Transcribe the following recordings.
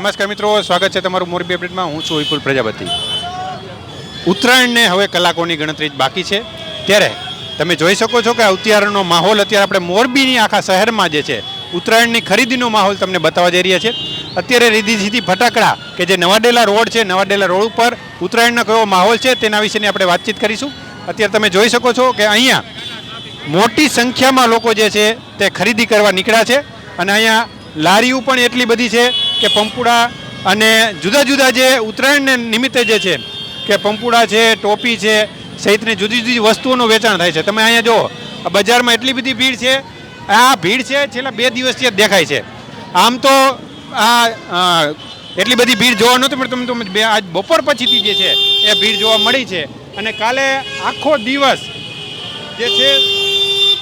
નમસ્કાર મિત્રો, સ્વાગત છે તમારું મોરબી અપડેટમાં. હું છું વિપુલ પ્રજાપતિ. ઉત્તરાયણને હવે કલાકોની ગણતરી જ બાકી છે. ત્યારે તમે જોઈ શકો છો કે ઉત્તરાયણનો માહોલ અત્યારે આપણે મોરબીની આખા શહેરમાં જે છે, ઉત્તરાયણની ખરીદીનો માહોલ તમને બતાવવા જઈ રહ્યા છે. અત્યારે રીધી સીધી ફટાકડા કે જે નવાડેલા રોડ છે, નવાડેલા રોડ ઉપર ઉત્તરાયણનો કયો માહોલ છે તેના વિશેની આપણે વાતચીત કરીશું. અત્યારે તમે જોઈ શકો છો કે અહીંયા મોટી સંખ્યામાં લોકો જે છે તે ખરીદી કરવા નીકળ્યા છે. અને અહીંયા લારીઓ પણ એટલી બધી છે કે પંપુડા અને જુદા જુદા જે ઉત્તરાયણને નિમિત્તે જે છે, કે પંપુડા છે, ટોપી છે, સહિતની જુદી જુદી વસ્તુઓનું વેચાણ થાય છે. તમે અહીંયા જુઓ બજારમાં એટલી બધી ભીડ છે, આ ભીડ છે, છેલ્લા બે દિવસથી જ દેખાય છે. આમ તો આ એટલી બધી ભીડ જોવા નહોતી પણ તમે બે, આજ બપોર પછીથી જે છે, એ ભીડ જોવા મળી છે. અને કાલે આખો દિવસ જે છે,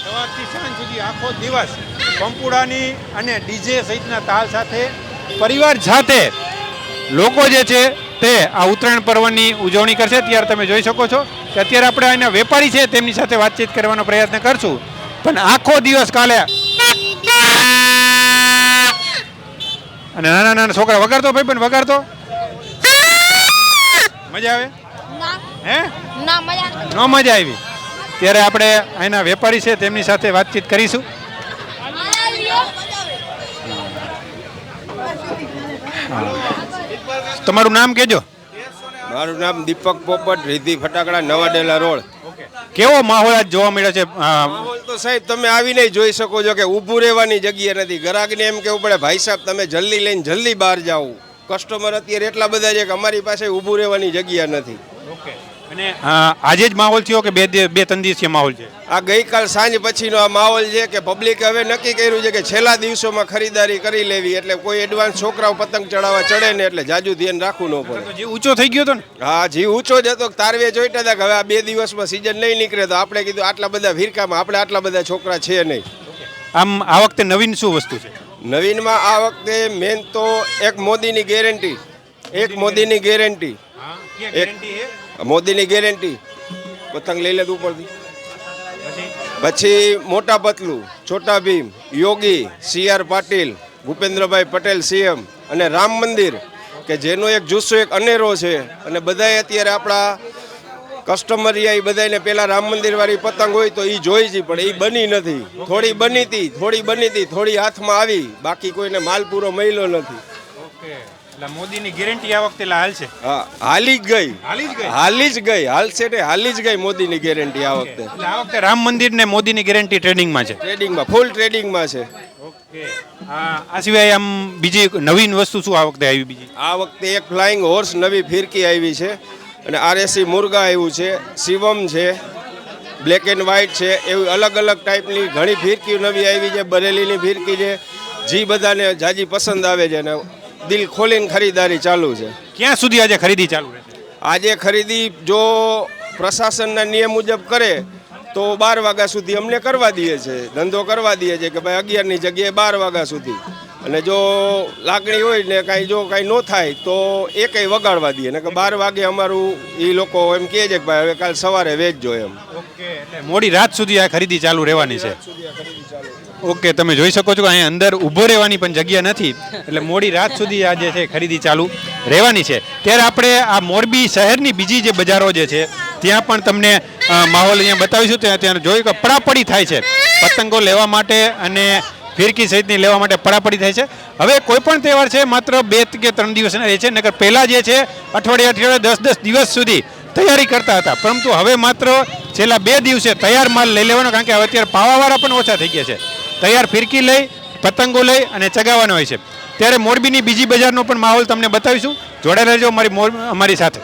સવારથી સાંજ સુધી આખો દિવસ પંપુડાની અને ડીજે સહિતના તાલ સાથે પરિવાર સાથે લોકો જે છે તે આ ઉત્તરાયણ પર્વની ઉજવણી કરશે. ત્યારે તમે જોઈ શકો છો કે અત્યારે આપણે અહીંના વેપારી છે તેમની સાથે વાતચીત કરવાનો પ્રયત્ન કરશું. પણ આખો દિવસ કાલે અને નાના નાના છોકરા વગાડતો ભાઈ પણ વગાડતો? મજા આવે? હે? ન મજા આવી. ત્યારે આપણે અહીંના વેપારી છે તેમની સાથે વાતચીત કરીશું. તમારું નામ કહેજો. મારું નામ દીપક પોપટ રીધી ફટાકડા નવાડેલા રોડ. કેવો માહોલ આજ જોવા મળ્યો છે? માહોલ તો સાહેબ તમે આવીને જોઈ શકો છો કે ઊભું રહેવાની જગ્યા નથી. ગ્રાહકને એમ કેવું પડે ભાઈ સાહેબ તમે જલ્દી લઈને જલ્દી બહાર જાઓ. કસ્ટમર અત્યારે એટલા બધા છે કે અમારી પાસે ઊભું રહેવાની જગ્યા નથી. અને આજે જ માહોલ થયો કે બે બે ત્રણ દિવસીય માહોલ છે? આ ગઈકાલ સાંજ પછીનો આ માહોલ છે કે પબ્લિકે હવે નક્કી કર્યું છે કે છેલ્લા દિવસોમાં ખરીદારી કરી લેવી એટલે કોઈ એડવાન્સ છોકરાઓ પતંગ ચડાવવા ચડે ને એટલે જાજુ ધ્યાન રાખવું ન પડે. જીવ ઊંચો થઈ ગયો હતો ને? હા જીવ ઊંચો જ હતો તારવે જોઈતા હતા કે હવે આ બે દિવસમાં સિઝન નહીં નીકળે તો આપણે કીધું આટલા બધા ફિરકામાં આપણે આટલા બધા છોકરા છે નહીં. આમ આ વખતે નવીન શું વસ્તુ છે? નવીનમાં આ વખતે મેન તો એક મોદીની ગેરંટી એક મોદીની ગેરંટી મોદીની ગેરંટી પતંગ લઈ લેતું ઉપરથી. પછી મોટા Patlu, Chhota Bheem, Yogi, C R Patil, Bhupendrabhai Patel, CM અને રામ મંદિર, કે જેનો એક જુસ્સો, એક અનેરો છે. અને બધાએ અત્યારે આપણા કસ્ટમર એ બધાને પહેલાં રામ મંદિરવાળી પતંગ હોય તો એ જોઈ છે, પણ એ બની નથી. થોડી બની હતી થોડી બની હતી થોડી હાથમાં આવી. બાકી કોઈને માલ પૂરો મળ્યો નથી. એટલે મોદીની ગેરંટી આ વખતે હાલ છે. હાલી જ ગઈ. હાલી જ ગઈ? હાલી જ ગઈ. હાલશે ને હાલી જ ગઈ મોદીની ગેરંટી આ વખતે. એટલે આ વખતે રામ મંદિર ને મોદીની ગેરંટી ટ્રેડિંગમાં છે. ટ્રેડિંગમાં ફૂલ ટ્રેડિંગમાં છે. ઓકે. આ સિવાય આમ બીજી નવીન વસ્તુ શું આ વખતે આવી બીજી? આ વખતે એક ફ્લાઇંગ હોર્સ નવી ફિરકી આવી છે અને આરએસી મુર્ગા આવ્યું છે શિવમ છે બ્લેક એન્ડ વ્હાઇટ છે એવી અલગ અલગ ટાઈપની ઘણી ફિરકી નવી આવી છે બરેલીની ફિરકી છે જી બધાને જાજી પસંદ આવે છે અને દિલ ખોલીને ખરીદારી ચાલુ છે. ક્યાં સુધી આજે ખરીદી ચાલુ રહેશે? આજે ખરીદી જો પ્રશાસનના નિયમ મુજબ કરે તો બાર વાગ્યા સુધી અમને કરવા દઈએ છે. ધંધો કરવા દઈએ છે કે ભાઈ અગિયારની જગ્યાએ બાર વાગ્યા સુધી. અને જો લાગણી હોય ને કાંઈ જો કાંઈ ન થાય તો એ કંઈ વગાડવા દઈએ. ને કે બાર વાગે અમારું એ લોકો એમ કહે છે કે ભાઈ હવે કાલ સવારે વેચજો એમ. ઓકે એટલે મોડી રાત સુધી આ ખરીદી ચાલુ રહેવાની છે. ઓકે, તમે જોઈ શકો છો અહીંયા અંદર ઊભો રહેવાની પણ જગ્યા નથી. એટલે મોડી રાત સુધી આ જે છે ખરીદી ચાલુ રહેવાની છે. ત્યારે આપણે આ મોરબી શહેરની બીજી જે બજારો જે છે, ત્યાં પણ તમને માહોલ અહીંયા બતાવીશું. ત્યાં ત્યાં જોયું કે પડાપડી થાય છે. પતંગો લેવા માટે અને ફિરકી સહિતની લેવા માટે પડાપડી થાય છે. હવે કોઈ પણ તહેવાર છે, માત્ર બે કે ત્રણ દિવસના રહે છે. નગર પહેલાં જે છે, અઠવાડિયે અઠવાડિયે દસ દસ દિવસ સુધી તૈયારી કરતા હતા. પરંતુ હવે માત્ર છેલ્લા બે દિવસે તૈયાર માલ લઈ લેવાનો, કારણ કે હવે અત્યારે પાવાવાળા પણ ઓછા થઈ ગયા છે. તૈયાર ફિરકી લઈ પતંગો લઈ અને ચગાવવાનો હોય છે. ત્યારે મોરબીની બીજી બજારનો પણ માહોલ તમને બતાવીશું. જોડાયેલા રહેજો અમારી મોર અમારી સાથે.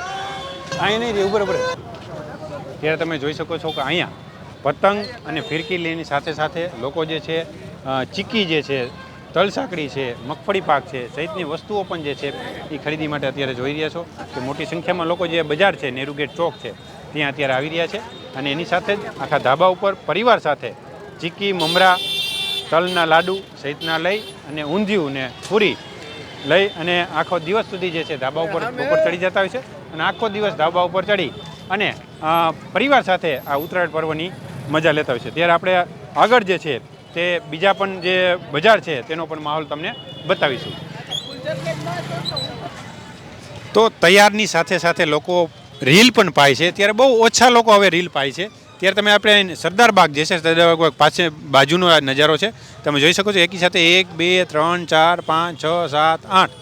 અહીં નહીં રે ઉપર ઉપર ત્યારે તમે જોઈ શકો છો કે અહીંયા પતંગ અને ફિરકી લઈની સાથે સાથે લોકો જે છે ચીકી જે છે તલસાકડી છે મગફળી પાક છે સહિતની વસ્તુઓ પણ જે છે એ ખરીદી માટે અત્યારે જોઈ રહ્યા છો કે મોટી સંખ્યામાં લોકો જે બજાર છે નેરુગેટ ગેટ ચોક છે ત્યાં અત્યારે આવી રહ્યા છે. અને એની સાથે જ આખા ધાબા ઉપર પરિવાર સાથે ચીકી મમરા તલના લાડુ સહિતના લઈ અને ઊંધિયું ને પૂરી લઈ અને આખો દિવસ સુધી જે છે ધાબા ઉપર ઉપર ચડી જતા હોય છે. અને આખો દિવસ ધાબા ઉપર ચડી અને પરિવાર સાથે આ ઉત્તરાયણ પર્વની મજા લેતા હોય છે. ત્યારે આપણે આગળ જે છે તે બીજા પણ જે બજાર છે તેનો પણ માહોલ તમને બતાવીશું. તો તૈયારની સાથે સાથે લોકો રીલ પણ પાય છે. ત્યારે બહુ ઓછા લોકો હવે રીલ પાય છે. ત્યારે તમે આપણે સરદાર બાગ જે છે, સરદાર પાસે બાજુનો આ નજારો છે, તમે જોઈ શકો છો, એકી સાથે એક, બે, ત્રણ, ચાર, પાંચ, છ, સાત, આઠ.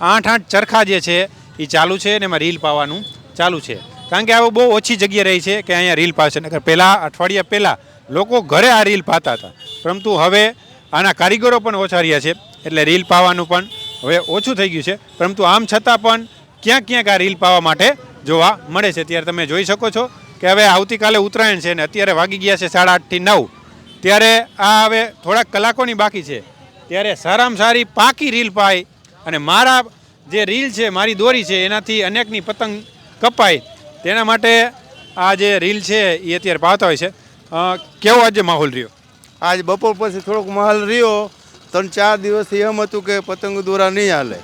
આઠ આઠ ચરખા જે છે, એ ચાલુ છે અને એમાં રીલ પાવાનું ચાલુ છે. કારણ કે આવું બહુ ઓછી જગ્યા રહી છે કે અહીંયા રીલ પાશે નકર પહેલાં, અઠવાડિયા પહેલાં લોકો ઘરે આ રીલ પાતા હતા. પરંતુ હવે આના કારીગરો પણ ઓછા રહ્યા છે, એટલે રીલ પાવાનું પણ હવે ઓછું થઈ ગયું છે. પરંતુ આમ છતાં પણ ક્યાંક ક્યાંક આ રીલ પાવા માટે જોવા મળે છે. ત્યારે તમે જોઈ શકો છો કે હવે આવતીકાલે ઉત્તરાયણ છે ને અત્યારે વાગી ગયા છે સાડા આઠથી નવ. ત્યારે આ હવે થોડાક કલાકોની બાકી છે. ત્યારે સારામાં સારી પાકી રીલ પાય અને મારા જે રીલ છે મારી દોરી છે એનાથી અનેકની પતંગ કપાય. તેના માટે આ જે રીલ છે એ અત્યારે પાતા હોય છે. કેવો આજે માહોલ રહ્યો? આજ બપોર પછી થોડોક માહોલ રહ્યો. ત્રણ ચાર દિવસથી એમ હતું કે પતંગ દોરા નહીં હાલે.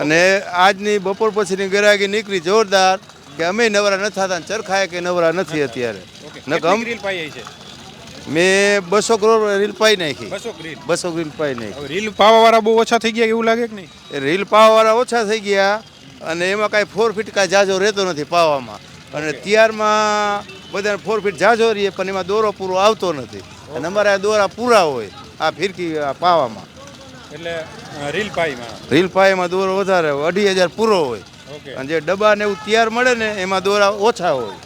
અને આજની બપોર પછીની ગરાગી નીકળી જોરદાર. કે અમે નવરા નથી થતા ચરખાએ કે નવરા નથી અત્યારે. મેં બસો કરોડ રીલ પાઈ નાખી. બસો રીલ પાઈ નાખી. રીલ રીલ પાવાવાળા બહુ ઓછા થઈ ગયા એવું લાગે કે નહીં? રીલ રીલ પાવાવાળા ઓછા થઈ ગયા અને એમાં કાંઈ ફોર ફીટ કાંઈ જાજો રહેતો નથી પાવામાં. અને ત્યારમાં બધાને ફોર ફીટ જાજો રહીએ પણ એમાં દોરો પૂરો આવતો નથી. અને અમારે આ દોરા પૂરા હોય આ ફિરકી પાવામાં. એટલે રીલ પાઈમાં રીલ પાયામાં દોરો વધારે અઢી હજાર પૂરો હોય. અને જે ડબ્બા ને એવું તૈયાર મળે ને એમાં દોરા ઓછા હોય.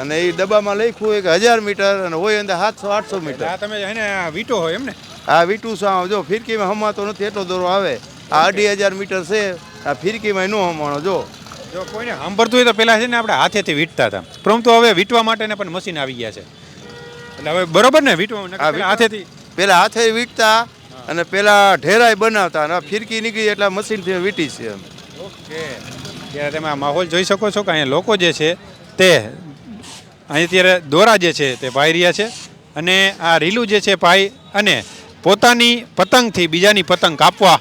અને એ ડબ્બામાં લખ્યું હોય કે હજાર મીટર અને હોય અંદર સાતસો આઠસો મીટર. આ તમે એને વીટો હોય એમ ને આ વીટું સા જો ફિરકીમાં હમાતો નથી એટલો દોરો આવે. આ અઢી હજાર મીટર છે આ ફિરકીમાં નો હમાણો જો. જો કોઈને સાંભળતું હોય તો પહેલાં છે ને આપણે હાથેથી વીટતા હતા. પરંતુ હવે વીટવા માટેને પણ મશીન આવી ગયા છે. એટલે હવે બરોબર ને વીટવા? પહેલા હાથેથી પહેલાં હાથે વીટતા અને પેલા ઢેરાય બનાવતા. અને ફિરકી નીકળી એટલે મશીનથી વીટી છે એમ. ઓકે ત્યારે તમે આ માહોલ જોઈ શકો છો કે અહીંયા લોકો જે છે તે અહીં અત્યારે દોરા જે છે તે પાઈ રહ્યા છે અને આ રીલું જે છે પાઈ અને પોતાની પતંગથી બીજાની પતંગ કાપવા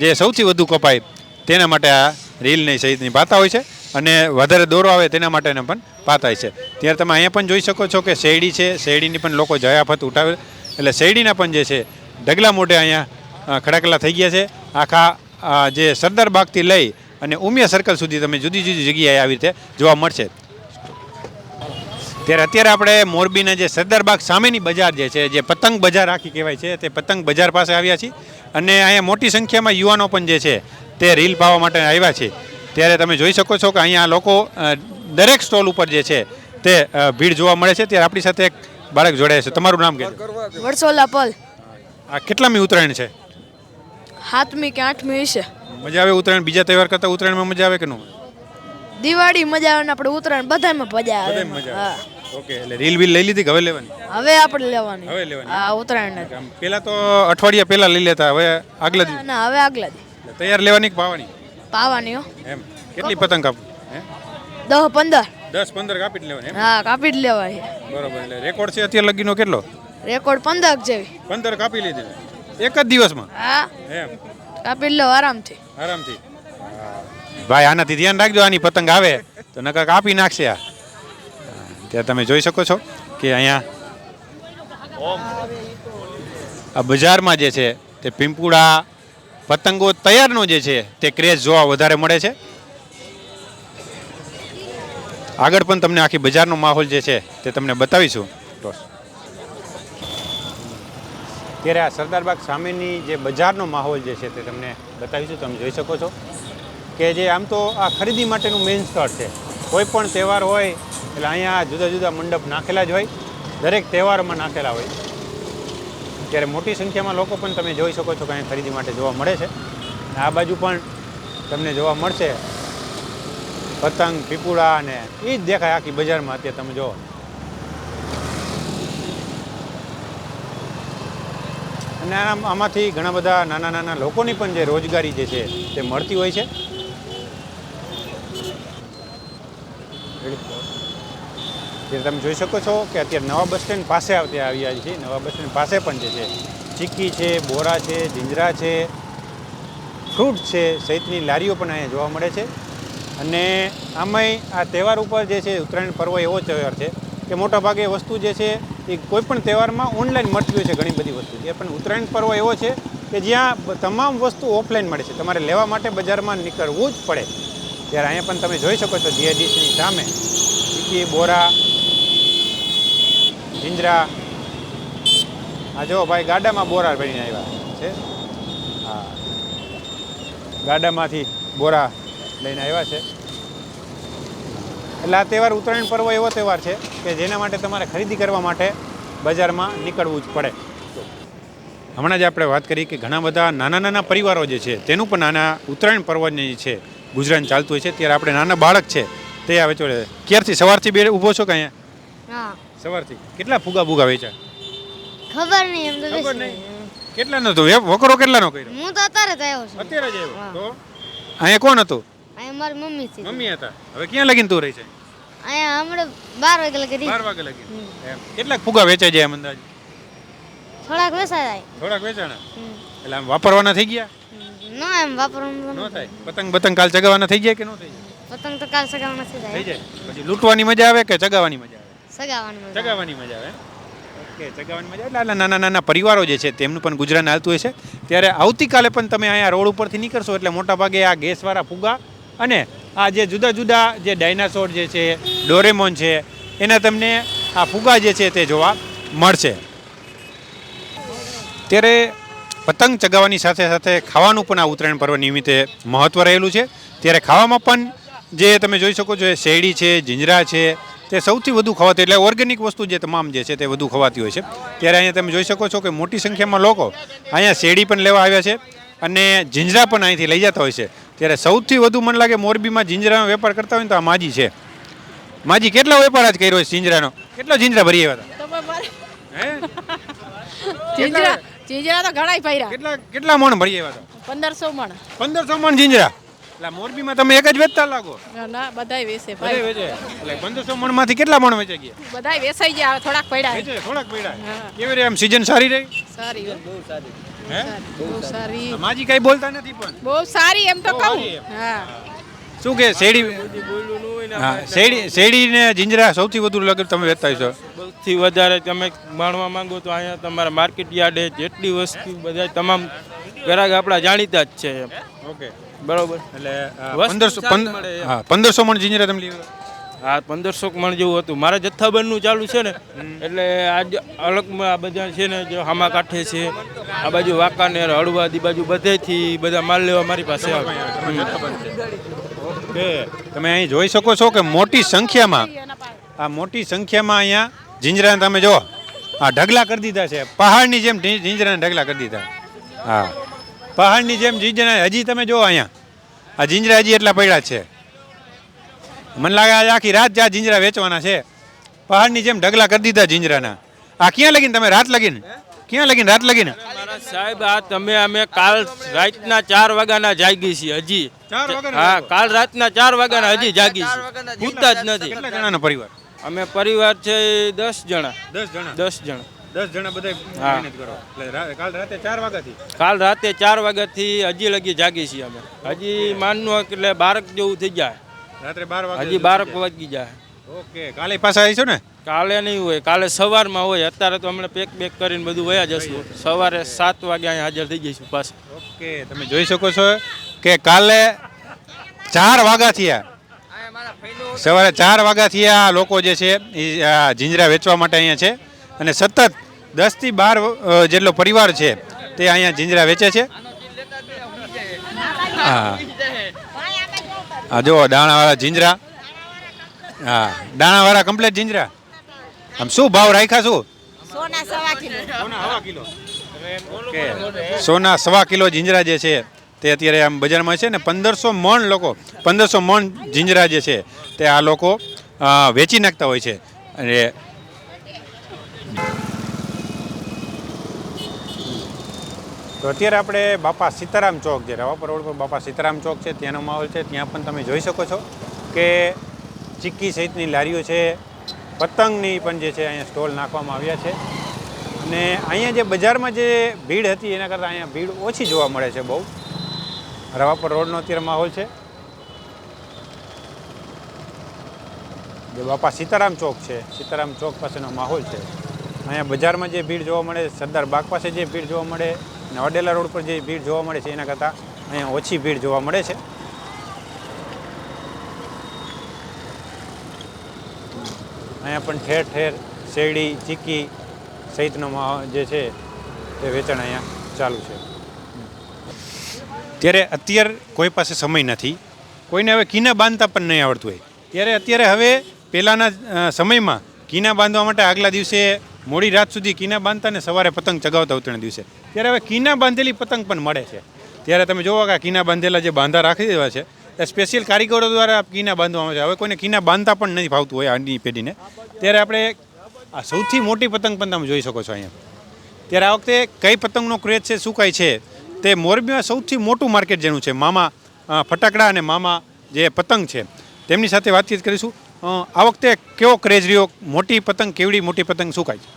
જે સૌથી વધુ કપાય તેના માટે આ રીલની સહિતની પાતા હોય છે અને વધારે દોરો આવે તેના માટેને પણ પાતાય છે. ત્યારે તમે અહીંયા પણ જોઈ શકો છો કે શેરડી છે, શેરડીની પણ લોકો જયાફત ઉઠાવે એટલે શેરડીના પણ જે છે ડગલા મોઢે અહીંયા ખડાકલા થઈ ગયા છે. આખા જે સરદાર બાગથી લઈ અને ઉમિયા સર્કલ સુધી તમે જુદી જુદી જગ્યાએ આવી રીતે જોવા મળશે. ત્યારે અત્યારે આપણે મોરબીના જે સરદારબાગ સામેની બજાર જે છે જે પતંગ બજાર આખી કહેવાય છે તે પતંગ બજાર પાસે આવ્યા છીએ. અને અહીંયા મોટી સંખ્યામાં યુવાનો પણ જે છે તે રીલ પાવા માટે આવ્યા છે. ત્યારે તમે જોઈ શકો છો કે અહીંયા લોકો દરેક સ્ટોલ ઉપર જે છે તે ભીડ જોવા મળે છે. ત્યારે આપણી સાથે એક બાળક જોડાય છે. તમારું નામ કે વરસોલા પલ. આ કેટલામી ઉત્તરાયણ છે? સાતમી કે આઠમી હશે. મજા આવે ઉત્તરાયણ? બીજા તહેવાર કરતા ઉત્તરાયણમાં મજા આવે કે ન દિવાળી મજા આવે ને આપણે ઉત્તરાયણ બધામાં મજા આવે. બધામાં મજા હા. આવે ઓકે એટલે રીલ બિલ લઈ લીધી કે હવે લેવાની? હવે આપણે લેવાની. હવે લેવાની. હા ઉત્તરાયણ આમ પેલા તો અઠવાડિયા પહેલા લઈ લેતા હવે આગલા દિવસ. ના હવે આગલા દી એટલે તૈયાર લેવાની કે પાવાની? પાવાની હો. એમ. કેટલી પતંગ કાપી? હે? દહ પંદર. દસ પંદર કાપી જ લેવાની એમ? હા કાપી જ લેવાય. બરોબર એટલે રેકોર્ડ છે અત્યારે લગીનો કેટલો? રેકોર્ડ પંદર જેવી. પંદર કાપી લીધી. એક જ દિવસમાં? હા. એમ. કાપી લો આરામથી. આરામથી. ભાઈ, આનાથી ધ્યાન રાખજો, આની પતંગ આવે તો નકર કાપી નાખશે આ. ત્યાં તમે જોઈ શકો છો કે અહીંયા આ બજારમાં જે છે તે પીંપુડા પતંગો તૈયારનો જે છે તે ક્રેઝ જોવા વધારે મળે છે. આગળ પણ તમને આખી બજારનો માહોલ જે છે તે તમને બતાવીશું. ત્યારે આ સરદારબાગ સામેની જે બજારનો માહોલ જે છે તે તમને બતાવીશું, તમે જોઈ શકો છો. કે જે આમ તો આ ખરીદી માટેનું મેઇન સ્થળ છે. કોઈ પણ તહેવાર હોય, એટલે અહીંયા જુદા જુદા મંડપ નાખેલા જ હોય. દરેક તહેવારોમાં નાખેલા હોય. ત્યારે મોટી સંખ્યામાં લોકો પણ તમે જોઈ શકો છો કે અહીંયા ખરીદી માટે જોવા મળે છે. આ બાજુ પણ તમને જોવા મળશે. પતંગ, પીપુડા અને એ જ દેખાય આખી બજારમાં. અત્યારે તમે જુઓ. અને આમાંથી ઘણા બધા નાના નાના લોકોની પણ જે રોજગારી જે છે તે મળતી હોય છે. જે તમે જોઈ શકો છો કે અત્યારે નવા બસ સ્ટેન્ડ પાસે આવતી આવ્યા છીએ નવા બસ સ્ટેન્ડ પાસે પણ જે છે, ચીક્કી છે, બોરા છે, જીંજરા છે, ફ્રૂટ છે, સહિતની લારીઓ પણ અહીંયા જોવા મળે છે. અને આમાંય આ તહેવાર ઉપર જે છે ઉત્તરાયણ પર્વ એવો તહેવાર છે કે મોટાભાગે વસ્તુ જે છે એ કોઈ પણ તહેવારમાં ઓનલાઈન મળતી હોય છે ઘણી બધી વસ્તુ. એ પણ ઉત્તરાયણ પર્વ એવો છે કે જ્યાં તમામ વસ્તુ ઓફલાઈન મળે છે. તમારે લેવા માટે બજારમાં નીકળવું જ પડે. ત્યારે અહીંયા પણ તમે જોઈ શકો છો જીઆઈડીસીની સામે. ટીકી, બોરા, જીંજરા. આ જો ભાઈ, ગાડામાં બોરા ભરીને આવ્યા છે. હા. ગાડામાંથી બોરા લઈને આવ્યા છે. એટલે આ તહેવાર ઉત્તરાયણ પર્વ એવો તહેવાર છે કે જેના માટે તમારે ખરીદી કરવા માટે બજારમાં નીકળવું જ પડે. હમણાં જ આપણે વાત કરી કે ઘણા બધા નાના નાના પરિવારો જે છે તેનું પણ નાના ઉત્તરાયણ પર્વની છે ગુજરાન ચાલતું હોય છે ત્યારે આપણે નાના બાળક છે તે આવે છે ક્યારથી? સવારથી બે ઊભો છો કે અહીંયા? હા. સવારથી. કેટલા ફુગા ફુગા વેચ્યા? ખબર નહીં એમ તો ખબર નહીં. કેટલાનો હતો? વકરો કેટલાનો કર્યો? હું તો અત્યારે જ આવ્યો છું. અત્યારે જ આવ્યો? તો? અહીંયા કોણ હતું? અહીંયા મારી મમ્મી છે. મમ્મી હતા. હવે ક્યાં લગીન તું રહી છે? અહીંયા હમણાં બાર વાગે લગી બાર વાગે લગી એમ. કેટલાક ફુગા વેચાઈ જાય એમ અંદાજ? થોડાક વેચાય. જાય થોડાક વેચાણા? એટલે આમ વાપરવાના થઈ ગયા? ના એમ વાપરવાનું ન થાય. પતંગ પતંગ કાલ ચગાવવાના થઈ ગયા કે ન થઈ જાય? પતંગ તો કાલ ચગાવવાના થઈ જાય. જાય. પછી લૂંટવાની મજા આવે કે ચગાવવાની મજા આવે? ચગાવવાની મજા. ચગાવવાની મજા આવે ઓકે ચગાવવાની મજા એટલે આટલા નાના નાના પરિવારો જે છે તેમનું પણ ગુજરાન હાલતું હોય છે. ત્યારે આવતીકાલે પણ તમે અહીંયા રોડ ઉપરથી નીકળશો એટલે મોટાભાગે આ ગેસવાળા ફુગા અને આ જે જુદા જુદા જે ડાયનાસોર જે છે, ડોરેમોન છે, એના તમને આ ફુગા જે છે તે જોવા મળશે. ત્યારે પતંગ ચગાવવાની સાથે સાથે ખાવાનું પણ આ ઉત્તરાયણ પર્વ નિમિત્તે મહત્ત્વ રહેલું છે. ત્યારે ખાવામાં પણ જે તમે જોઈ શકો છો, એ શેરડી છે, જીંજરા છે, તે સૌથી વધુ ખવાતી એટલે ઓર્ગેનિક વસ્તુ જે તમામ જે છે તે વધુ ખવાતી હોય છે. ત્યારે અહીંયા તમે જોઈ શકો છો કે મોટી સંખ્યામાં લોકો અહીંયા શેરડી પણ લેવા આવ્યા છે અને જીંજરા પણ અહીંથી લઈ જતા હોય છે. ત્યારે સૌથી વધુ મને લાગે મોરબીમાં જીંજરાનો વેપાર કરતા હોય ને તો આ માજી છે. માજી કેટલો વેપાર આજ કર્યો છે જીંજરાનો? કેટલો જીંજરા ભરી આવ્યા હતા. ચીંજરા ચીંજરા તો ઘણાય પૈરા કેટલા કેટલા મણ ભરી આવ્યા હતા? પંદરસો મણ. પંદરસો મણ જીંજરા? એટલે મોરબીમાં તમે એક જ વેચતા લાગો? ના બધાય વેચે ભાઈ. વેચે? એટલે પંદરસો મણમાંથી કેટલા મણ વેચાઈ ગયા? બધાય વેચાઈ ગયા થોડાક પડ્યા વેચે થોડાક પડ્યા કેવી રીતે આમ સીઝન સારી રહી? સારી બહુ હે બહુ સારી. માજી કઈ બોલતા નથી પણ. બહુ સારી એમ તો કહું. હા. શું કે શેડી હા શેરડી શેરડી ને જીંજરા સૌથી વધુ લગન તમે વેચતા છો સૌથી વધારે તમે માણવા માંગો તો અહીંયા તમારા માર્કેટ યાર્ડે જેટલી વસ્તુ બધા તમામ ગ્રાહક આપણા જાણીતા જ છે એમ. ઓકે. બરોબર. એટલે પંદરસો. હા પંદરસો મણ જીંજરા તમે લીધા. આ પંદરસો મણ જેવું હતું. મારા જથ્થાબંધનું ચાલુ છે ને, એટલે આજ અલગમાં આ બધા છે ને, જો હામા કાંઠે છે, આ બાજુ વાંકાનેર, હળવાદી બાજુ બધેથી બધા માલ લેવા મારી પાસે આવે. તમે અહીં જોઈ શકો છો કે મોટી સંખ્યામાં, આ મોટી સંખ્યામાં અહીંયા જીંજરાને તમે જો આ ઢગલા કરી દીધા છે. પહાડની જેમ જીંજરાને ઢગલા કરી દીધા. હા. પહાડની જેમ જીંજરા હજી તમે જો અહીંયા. આ જીંજરા હજી એટલા પડ્યા છે. મને લાગે આજે આખી રાત જ્યાં જીંજરા વેચવાના છે. પહાડની જેમ ઢગલા કરી દીધા જીંજરાના. આ ક્યાં લગીને તમે? રાત લગીને? ક્યાં લગીને? રાત લગીને? સાહેબ આ તમે અમે કાલ રાતના ચાર વાગ્યાના જાગી છીએ હજી. હા કાલ રાતના ચાર વાગ્યાના હજી જાગી છીએ. ભૂતા જ નથી. કેટલા જણાનો પરિવાર? અમે પરિવાર છે દસ જણા. દસ જણા? દસ જણા. દસ જણા બધા મહેનત કરો. કાલ રાતે ચાર વાગ્યાથી? કાલ રાતે ચાર વાગ્યાથી હજી લગી જાગી છીએ અમે. હજી માનવું એટલે બારક જેવું થઈ જાય. રાત્રે બાર વાગે હજી બારક વાગી જાય ઓકે કાલે પાછા આવીશું ને? કાલે નહીં હોય કાલે સવારમાં હોય. અત્યારે તો હમણાં પેક બેક કરીને બધું વયા જશું. સવારે સાત વાગે અહીંયા હાજર થઈ જઈશું પાછા. ઓકે તમે જોઈ શકો છો કે કાલે ચાર વાગ્યા થયા. સવારે ચાર વાગ્યાથી આ લોકો જે છે એ આ જીંજરા વેચવા માટે અહીંયા છે. અને સતત દસથી બાર જેટલો પરિવાર છે તે અહીંયા જીંજરા વેચે છે. હા. હા જો દાણાવાળા જીંજરા. હા દાણાવાળા કમ્પ્લેટ જીંજરા. આમ શું ભાવ રાખ્યા શું? સોના સવા કિલો. સોના સવા કિલો જીંજરા જે છે તે અત્યારે આમ બજારમાં છે ને પંદરસો મણ લોકો પંદરસો મણ જીંજરા જે છે તે આ લોકો વેચી નાખતા હોય છે. અને તો અત્યારે આપણે બાપા સીતારામ ચોક જે રવાપર રોડ પર બાપા સીતારામ ચોક છે, ત્યાંનો માહોલ છે. ત્યાં પણ તમે જોઈ શકો છો કે ચીક્કી સહિતની લારીઓ છે. પતંગની પણ જે છે, અહીંયા સ્ટોલ નાખવામાં આવ્યા છે. અને અહીંયા જે બજારમાં જે ભીડ હતી, એના કરતાં અહીંયા ભીડ ઓછી જોવા મળે છે બહુ. રવાપર રોડનો અત્યારે માહોલ છે. જે બાપા સીતારામ ચોક છે, સીતારામ ચોક પાસેનો માહોલ છે. અહીંયા બજારમાં જે ભીડ જોવા મળે, સરદાર બાગ પાસે જે ભીડ જોવા મળે અને અડેલા રોડ પર જે ભીડ જોવા મળે છે એના કરતાં અહીંયા ઓછી ભીડ જોવા મળે છે. અહીંયા પણ ઠેર ઠેર શેરડી, ચીકી સહિતનો જે છે તે વેચાણ અહીંયા ચાલુ છે. ત્યારે અત્યારે કોઈ પાસે સમય નથી. કોઈને હવે કીના બાંધતા પણ નહીં આવડતું હોય. ત્યારે અત્યારે હવે પહેલાંના સમયમાં કીના બાંધવા માટે આગલા દિવસે મોડી રાત સુધી કીના બાંધતા ને સવારે પતંગ ચગાવતા ઉત્તરાયણ દિવસે. ત્યારે હવે કીના બાંધેલી પતંગ પણ મળે છે. ત્યારે તમે જોવો કે કીના બાંધેલા જે બાંધા રાખી દેવા છે, એ સ્પેશિયલ કારીગરો દ્વારા કીના બાંધવામાં આવે છે. હવે કોઈને કીના બાંધતા પણ નથી ફાવતું હોય આજની પેઢીને. ત્યારે આપણે આ સૌથી મોટી પતંગ પણ તમે જોઈ શકો છો અહીંયા. ત્યારે આ વખતે કઈ પતંગનો ક્રેઝ છે, શું કાંઈ છે, તે મોરબીમાં સૌથી મોટું માર્કેટ જેનું છે, મામા ફટાકડા અને મામા જે પતંગ છે. તેમની સાથે વાતચીત કરીશું. આ વખતે કેવો ક્રેઝ રહ્યો? મોટી પતંગ કેવડી, મોટી પતંગ શું કાંઈ?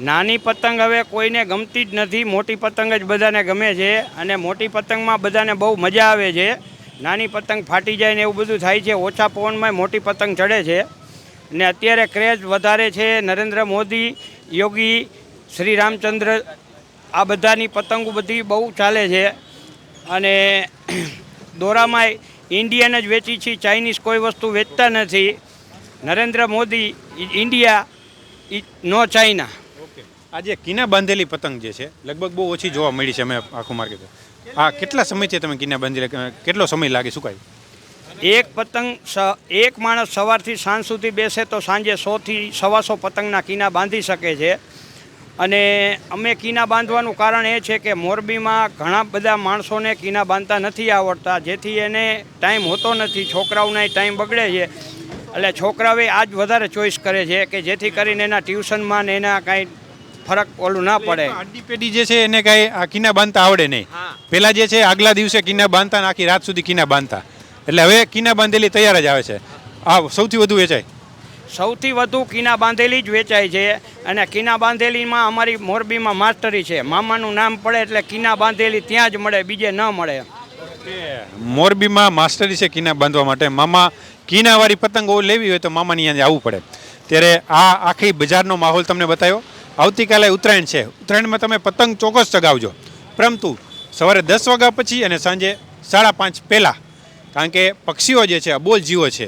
નાની પતંગ હવે કોઈને ગમતી જ નથી. મોટી પતંગ જ બધાને ગમે છે અને મોટી પતંગમાં બધાને બહુ મજા આવે છે. નાની પતંગ ફાટી જાય ને એવું બધું થાય છે. ઓછા પવનમાં મોટી પતંગ ચડે છે. ને અત્યારે ક્રેઝ વધારે છે. નરેન્દ્ર મોદી, યોગી, શ્રી રામચંદ્ર, આ બધાની પતંગો બધી બહુ ચાલે છે. અને દોરામાં ઇન્ડિયન જ વેચી છે. ચાઇનીઝ કોઈ વસ્તુ વેચતા નથી. નરેન્દ્ર મોદી ઇન્ડિયા નો ચાઇના. આ જે કીના બાંધેલી પતંગ જે છે, લગભગ બહુ ઓછી જોવા મળી છે અમે આખું માર્કેટ. આ કેટલા સમયથી તમે કિના બાંધેલી કેટલો સમય લાગે સુકાય એક પતંગ એક માણસ સવારથી સાંજ સુધી બેસે તો સાંજે સોથી સવાસો પતંગના કિના બાંધી શકે છે. અને અમે કીના બાંધવાનું કારણ એ છે કે મોરબીમાં ઘણા બધા માણસોને કિના બાંધતા નથી આવડતા, જેથી એને ટાઈમ હોતો નથી, છોકરાઓને ટાઈમ બગડે છે. એટલે છોકરાઓએ આજ વધારે ચોઈસ કરે છે કે જેથી કરીને એના ટ્યુશનમાં ને એના કાંઈ ફરક ઓલું ના પડે. આડી પેઢી જે છે એને કાંઈ આ કિના બાંધતા આવડે નહીં. પહેલાં જે છે આગલા દિવસે કિના બાંધતા આખી રાત સુધી કિના બાંધતા. એટલે હવે કિના બાંધેલી તૈયાર જ આવે છે. આ સૌથી વધુ વેચાય. સૌથી વધુ કિના બાંધેલી જ વેચાય છે અને કિના બાંધેલીમાં અમારી મોરબીમાં માસ્ટરી છે. મામાનું નામ પડે એટલે કિના બાંધેલી ત્યાં જ મળે બીજે ન મળે. મોરબીમાં માસ્ટરી છે કિના બાંધવા માટે. મામા કિનાવાળી પતંગો લેવી હોય તો મામાની અહીંયા આવવું પડે. ત્યારે આ આખી બજારનો માહોલ તમને બતાવ્યો. આવતીકાલે ઉત્તરાયણ છે. ઉત્તરાયણમાં તમે પતંગ ચોક્કસ ચગાવજો. પરંતુ સવારે દસ વાગ્યા પછી અને સાંજે સાડા પાંચ પહેલાં, કારણ કે પક્ષીઓ જે છે, અબોલ જીવો છે,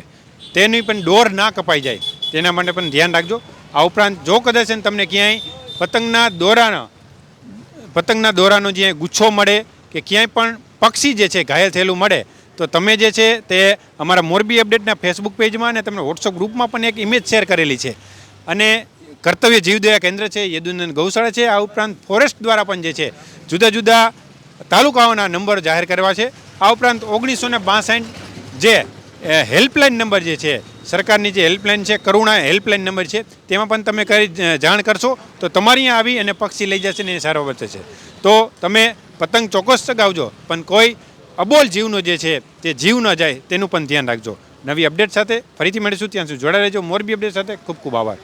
તેની પણ દોર ના કપાઈ જાય. તેના માટે પણ ધ્યાન રાખજો. આ ઉપરાંત જો કદાચ તમને ક્યાંય પતંગના દોરાના, પતંગના દોરાનો જ્યાં ગુચ્છો મળે કે ક્યાંય પણ પક્ષી જે છે, ઘાયલ થયેલું મળે, તો તમે જે છે, તે અમારા મોરબી અપડેટના ફેસબુક પેજમાં અને તમને વોટ્સઅપ ગ્રુપમાં પણ એક ઇમેજ શેર કરેલી છે. અને કર્તવ્ય જીવદયા કેન્દ્ર છે, યદુનંદન ગૌશાળા છે. આ ઉપરાંત ફોરેસ્ટ દ્વારા પણ જે છે, જુદા જુદા તાલુકાઓના નંબર જાહેર કરવા છે. આ ઉપરાંત ઓગણીસો ને જે હેલ્પલાઇન નંબર જે છે, સરકારની જે હેલ્પલાઇન છે, કરુણા હેલ્પલાઇન નંબર છે, તેમાં પણ તમે કરી જાણ કરશો, તો તમારી આવી અને પક્ષી લઈ જશે ને એ સારો છે. તો તમે પતંગ ચોક્કસ ચગાવજો, પણ કોઈ અબોલ જીવનો જે છે, તે જીવ ન જાય, તેનું પણ ધ્યાન રાખજો. નવી અપડેટ સાથે ફરીથી મળીશું. ત્યાં સુધી જોડાઈ રહેજો. મોરબી અપડેટ સાથે ખૂબ ખૂબ આભાર.